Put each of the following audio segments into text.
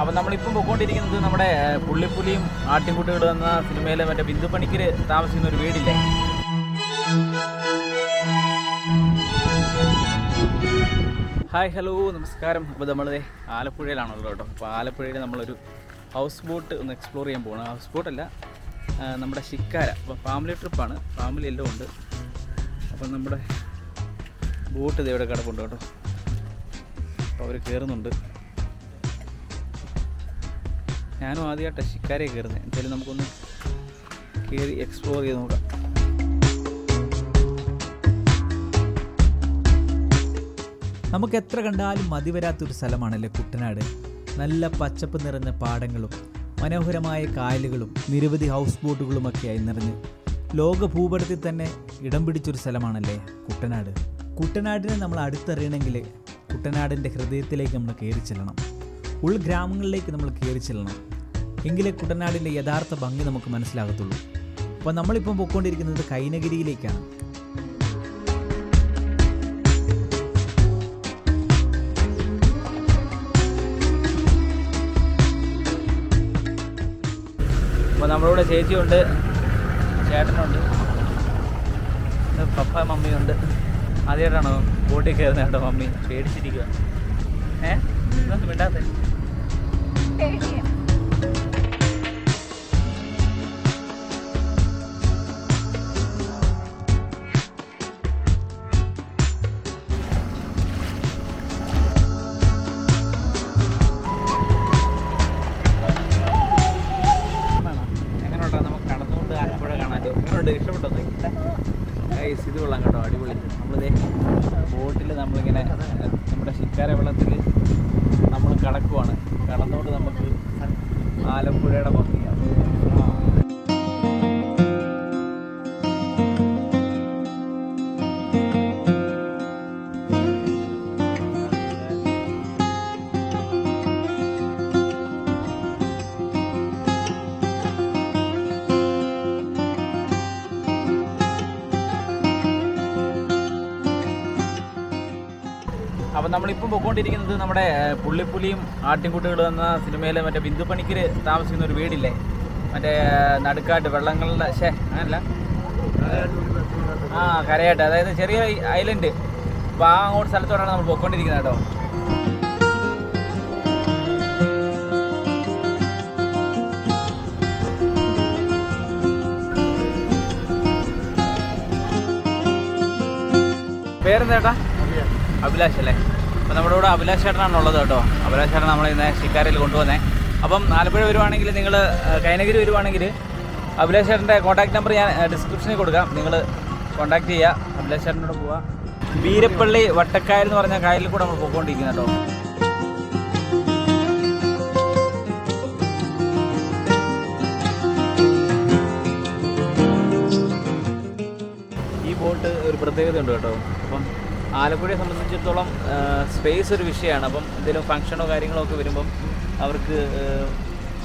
അപ്പം നമ്മളിപ്പം പോയിക്കൊണ്ടിരിക്കുന്നത് നമ്മുടെ പുള്ളിപ്പുലിയും ആട്ടിൻകുട്ടികളും എന്ന സിനിമയിലെ മറ്റേ ബിന്ദു പണിക്കർ താമസിക്കുന്ന ഒരു വീടില്ലേ? ഹായ് ഹലോ നമസ്കാരം. അപ്പോൾ നമ്മൾ ആലപ്പുഴയിലാണുള്ളത് കേട്ടോ. അപ്പോൾ ആലപ്പുഴയിൽ നമ്മളൊരു ഹൗസ് ബോട്ട് ഒന്ന് എക്സ്പ്ലോർ ചെയ്യാൻ പോകണം ഹൗസ് ബോട്ടല്ല നമ്മുടെ ശിക്കാര. അപ്പോൾ ഫാമിലി ട്രിപ്പാണ് ഫാമിലി എല്ലാം ഉണ്ട്. അപ്പം നമ്മുടെ ബോട്ട് ഇത് ഇവിടെ കിടപ്പുണ്ട് കേട്ടോ. അപ്പോൾ അവർ കയറുന്നുണ്ട് ഞാനും ആദ്യമായിട്ടാണ് ശിക്കാരെ കയറുന്നത് എന്തായാലും നമുക്കൊന്ന് കയറി എക്സ്പ്ലോർ ചെയ്ത് നോക്കാം. നമുക്ക് എത്ര കണ്ടാലും മതി വരാത്തൊരു സ്ഥലമാണല്ലേ കുട്ടനാട്. നല്ല പച്ചപ്പ് നിറഞ്ഞ പാടങ്ങളും മനോഹരമായ കായലുകളും നിരവധി ഹൗസ് ബോട്ടുകളുമൊക്കെയായി നിറഞ്ഞ്. ലോക ഭൂപടത്തിൽ തന്നെ ഇടം പിടിച്ചൊരു സ്ഥലമാണല്ലേ കുട്ടനാട്. കുട്ടനാടിനെ നമ്മൾ അടുത്തറിയണമെങ്കിൽ കുട്ടനാടിന്റെ ഹൃദയത്തിലേക്ക് നമ്മൾ കയറി ചെല്ലണം. ഉൾഗ്രാമങ്ങളിലേക്ക് നമ്മൾ കയറി ചെല്ലണം. എങ്കിലേ കുട്ടനാടിന്റെ യഥാർത്ഥ ഭംഗി നമുക്ക് മനസ്സിലാകത്തുള്ളൂ. അപ്പോൾ നമ്മളിപ്പം പൊയ്ക്കൊണ്ടിരിക്കുന്നത് കൈനഗിരിയിലേക്കാണ്. അപ്പോൾ നമ്മളിവിടെ ചേച്ചിയുണ്ട് ചേട്ടനുണ്ട് പപ്പ മമ്മിയുണ്ട്. ആദ്യമായിട്ടാണോ ബോട്ടിൽ കയറുന്ന കേട്ടോ മമ്മി? പേടിച്ചിരിക്കുക ഏഹ് ഇതൊന്നും നമ്മുടെ ശിക്കാര വെള്ളത്തിൽ നമ്മൾ കടക്കുവാണ്. കടന്നുകൊണ്ട് നമുക്ക് ആലപ്പുഴയുടെ ഭംഗിയാണ് നമ്മളിപ്പം പോയിക്കൊണ്ടിരിക്കുന്നത് നമ്മുടെ പുള്ളിപ്പുലിയും ആട്ടിൻകുട്ടികളും എന്ന സിനിമയിലെ മറ്റേ ബിന്ദു പണിക്കർ താമസിക്കുന്ന ഒരു വീടില്ലേ? മറ്റേ നടുക്കാട്ട് വെള്ളങ്ങളുടെ ശേ അങ്ങനല്ല? ആ കരയാട്ട്. അതായത് ചെറിയ ഐലൻഡ്. അപ്പോൾ ആ അങ്ങോട്ട് സ്ഥലത്തോടാണ് നമ്മൾ പോയിക്കൊണ്ടിരിക്കുന്നത് കേട്ടോ. പേരെന്താ ചേട്ടാ? അഭിലാഷ് അല്ലേ? അപ്പം നമ്മുടെ കൂടെ അഭിലാഷ് ചേട്ടനാണ് ഉള്ളത് കേട്ടോ. അഭിലാഷ് നമ്മൾ ഇന്ന് ശിക്കാരയിൽ കൊണ്ടുവന്നേ. അപ്പം ആലപ്പുഴ വരുവാണെങ്കിൽ നിങ്ങൾ കൈനഗിരി വരുവാണെങ്കിൽ അഭിലാഷ് ചേട്ടന്റെ കോൺടാക്ട് നമ്പർ ഞാൻ ഡിസ്ക്രിപ്ഷനിൽ കൊടുക്കാം. നിങ്ങൾ കോൺടാക്ട് ചെയ്യുക അഭിലാഷ് ചേട്ടനോട് വീരപ്പള്ളി വട്ടക്കായൽ എന്ന് പറഞ്ഞ കായലിൽ കൂടെ നമ്മൾ പോയിക്കൊണ്ടിരിക്കുന്നത് കേട്ടോ. ഈ ബോട്ട് ഒരു പ്രത്യേകത ഉണ്ട് കേട്ടോ. അപ്പം ആലപ്പുഴയെ സംബന്ധിച്ചിടത്തോളം സ്പേസ് ഒരു വിഷയമാണ്. അപ്പം എന്തെങ്കിലും ഫംഗ്ഷനോ കാര്യങ്ങളോ ഒക്കെ വരുമ്പം അവർക്ക്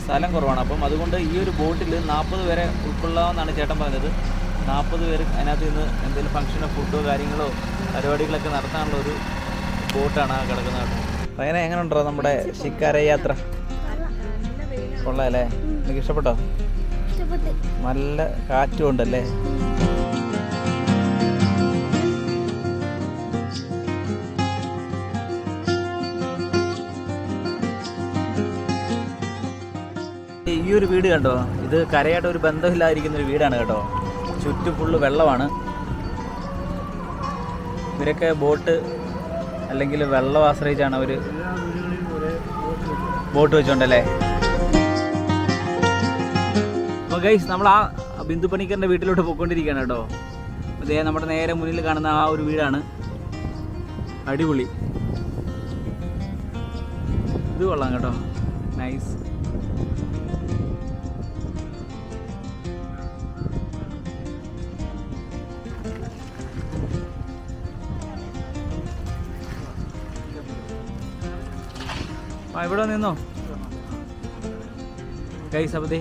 സ്ഥലം കുറവാണ്. അപ്പം അതുകൊണ്ട് ഈ ഒരു ബോട്ടിൽ നാൽപ്പത് പേരെ ഉൾക്കൊള്ളാമെന്നാണ് ചേട്ടൻ പറഞ്ഞത്. നാൽപ്പത് പേര് അതിനകത്ത് നിന്ന് എന്തെങ്കിലും ഫംഗ്ഷനോ ഫുഡോ കാര്യങ്ങളോ പരിപാടികളൊക്കെ നടത്താനുള്ള ഒരു ബോട്ടാണ് ആ കിടക്കുന്നത്. അങ്ങനെ എങ്ങനെ ഉണ്ടോ നമ്മുടെ ശിക്കാര യാത്ര? കൊള്ളാമല്ലേ എനിക്ക് ഇഷ്ടപ്പെട്ടോ. നല്ല കാറ്റും ഉണ്ടല്ലേ? ഈ ഒരു വീട് കണ്ടോ? ഇത് കരയായിട്ട് ഒരു ബന്ധമില്ലാതിരിക്കുന്ന ഒരു വീടാണ് കേട്ടോ. ചുറ്റും ഫുള്ള് വെള്ളമാണ്. ഇവരൊക്കെ ബോട്ട് അല്ലെങ്കിൽ വെള്ളം ആശ്രയിച്ചാണ് അവർ ബോട്ട് വെച്ചോണ്ടല്ലേ? ഗൈസ് നമ്മൾ ആ ബിന്ദു പണിക്കറിന്റെ വീട്ടിലോട്ട് പോയിക്കൊണ്ടിരിക്കുകയാണ് കേട്ടോ. ഇതേ നമ്മുടെ നേരെ മുന്നിൽ കാണുന്ന ആ ഒരു വീടാണ്. അടിപൊളി. ഇത് കൊള്ളാം കേട്ടോ. നൈസ് ആ ഇവിടെ നിന്നോ? ദേ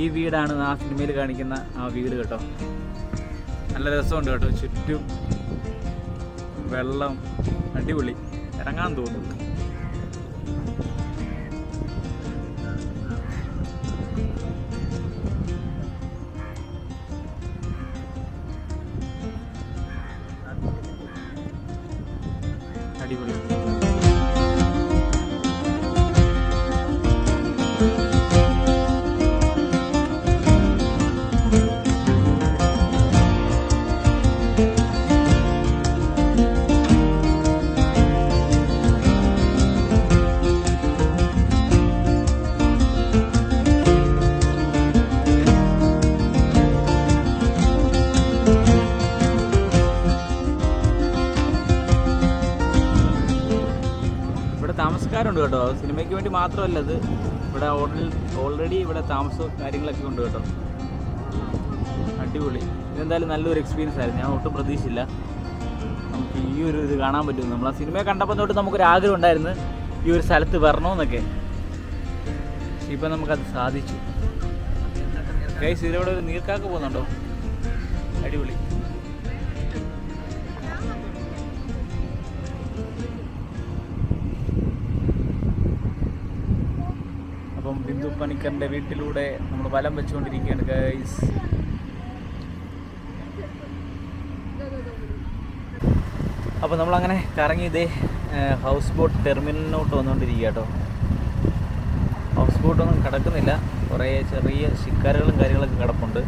ഈ വീടാണ് ആ സിനിമയിൽ കാണിക്കുന്ന ആ വീട് കേട്ടോ. നല്ല രസമുണ്ട് കേട്ടോ. ചുറ്റും വെള്ളം അടിപൊളി. ഇറങ്ങാൻ തോന്നുന്നു. താമസക്കാരുണ്ട് കേട്ടോ. സിനിമയ്ക്ക് വേണ്ടി മാത്രമല്ല ഇത്. ഇവിടെ ഓൾറെഡി ഇവിടെ താമസവും കാര്യങ്ങളൊക്കെ ഉണ്ട് കേട്ടോ. അടിപൊളി. ഇതെന്തായാലും നല്ലൊരു എക്സ്പീരിയൻസ് ആയിരുന്നു. ഞാൻ ഒട്ടും പ്രതീക്ഷിച്ചില്ല. നമുക്ക് ഈ ഒരു ഇത് കാണാൻ പറ്റും. നമ്മൾ ആ സിനിമയെ കണ്ടപ്പോൾ തൊട്ട് നമുക്കൊരു ആഗ്രഹം ഉണ്ടായിരുന്നു. ഈ ഒരു സ്ഥലത്ത് വരണമെന്നൊക്കെ. പക്ഷെ ഇപ്പം നമുക്കത് സാധിച്ചു. ഗൈസ് ഇതിലൂടെ ഒരു നീർക്കാക്ക് പോകുന്നുണ്ടോ? അടിപൊളി. അപ്പം ബിന്ദു പണിക്കറിന്റെ വീട്ടിലൂടെ നമ്മൾ വലം വെച്ചുകൊണ്ടിരിക്കുകയാണ് ഗൈസ് അപ്പോൾ നമ്മളങ്ങനെ കറങ്ങി ഇതേ ഹൗസ് ബോട്ട് ടെർമിനലിനോട്ട് വന്നുകൊണ്ടിരിക്കുക കേട്ടോ. ഹൗസ് ബോട്ടൊന്നും കിടക്കുന്നില്ല. കുറേ ചെറിയ ശിക്കാരുകളും കാര്യങ്ങളൊക്കെ കിടപ്പുണ്ട്.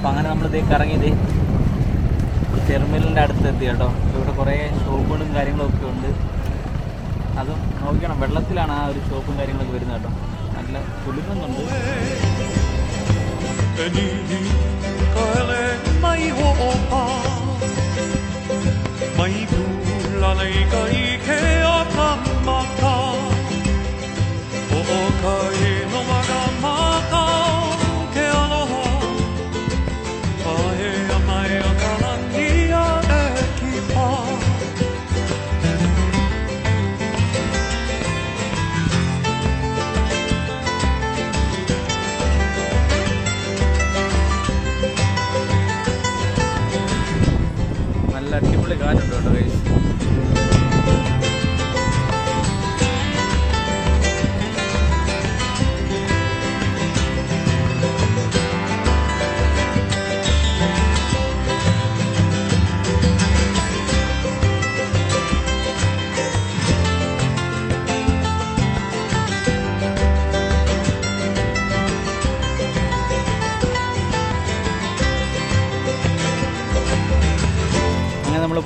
അപ്പം അങ്ങനെ ഇതേക്ക് ഇറങ്ങിയത് ടെർമിനലിന്റെ അടുത്ത് എത്തി കേട്ടോ ഇവിടെ കുറേ ഷോപ്പുകളും കാര്യങ്ങളും ഒക്കെ ഉണ്ട് അതും നോക്കണം വെള്ളത്തിലാണ് ആ ഒരു ഷോപ്പും കാര്യങ്ങളൊക്കെ വരുന്നത് കേട്ടോ നല്ല കുളിക്കുന്നുണ്ട് 我怕 ho pa, 开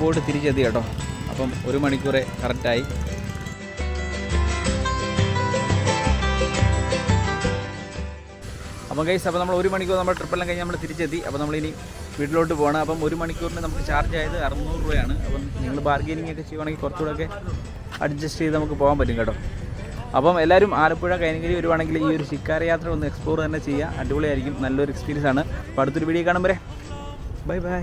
പോയിട്ട് തിരിച്ചെത്തി കേട്ടോ. അപ്പം ഒരു മണിക്കൂറെ കറക്റ്റായി. അപ്പം കൈസ് അപ്പോൾ നമ്മൾ ഒരു മണിക്കൂർ നമ്മൾ ട്രിപ്പെല്ലാം കഴിഞ്ഞ് നമ്മൾ തിരിച്ചെത്തി. അപ്പോൾ നമ്മളിനി വീട്ടിലോട്ട് പോകണം അപ്പം ഒരു മണിക്കൂറിന് നമുക്ക് ചാർജ് ആയത് അറുന്നൂറ് രൂപയാണ്. അപ്പം നിങ്ങൾ ബാർഗെയിനിങ് ഒക്കെ ചെയ്യുവാണെങ്കിൽ കുറച്ചുകൂടെ ഒക്കെ അഡ്ജസ്റ്റ് ചെയ്ത് നമുക്ക് പോകാൻ പറ്റും കേട്ടോ. അപ്പം എല്ലാവരും ആലപ്പുഴ കൈനഗിരി വരുവാണെങ്കിൽ ഈ ഒരു ശിക്കാര യാത്ര ഒന്ന് എക്സ്പ്ലോർ തന്നെ ചെയ്യുക. അടിപൊളിയായിരിക്കും. നല്ലൊരു എക്സ്പീരിയൻസ് ആണ്. അപ്പോൾ അടുത്തൊരു വീഡിയോ കാണുമ്പോൾ ബൈ ബൈ